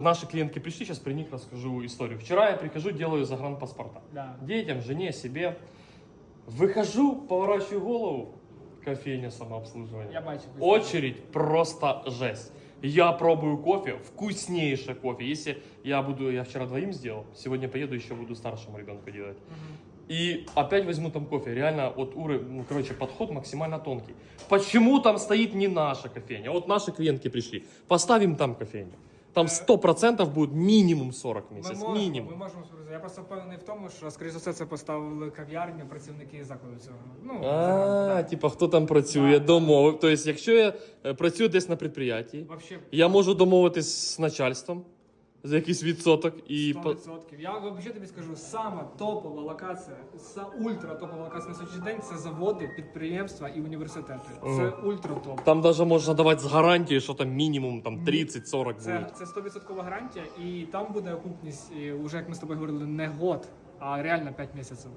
Наши клиентки пришли, сейчас при них расскажу историю. Вчера я прихожу, делаю загранпаспорта. Да. Детям, жене, себе. Выхожу, поворачиваю голову, кофейня самообслуживания. Я бачу. Очередь просто жесть. Я пробую кофе, вкуснейший кофе. Если я буду, я вчера двоим сделал, сегодня поеду еще буду старшему ребенку делать. И опять возьму там кофе. Реально, вот уровень, ну, короче, подход максимально тонкий. Почему там стоит не наша кофейня? Вот наши клиентки пришли. Поставим там кофейню. Там 100% буде мінімум 40 в Ми месяц. можемо, Минимум. ми можемо спробувати. Я просто впевнений в тому, що скоріш за все це поставили кав'ярні, працівники закладу цього. Ну А, типа, хто там працює, Да. домовив. Тобто, якщо я е, працюю десь на підприємстві, Вообще я можу домовитись з начальством за якийсь відсоток і по- 100%. Я взагалі тобі скажу, сама топова локація, са ультра топова локація на сьогоднішній день це заводи, підприємства і університети. Це ультра топ. там даже можна давати з гарантією, що там мінімум там 30-40 буде. Це, це 100% гарантія, і там буде окупність, і, вже як ми з тобою говорили, не год, а реально 5 місяців.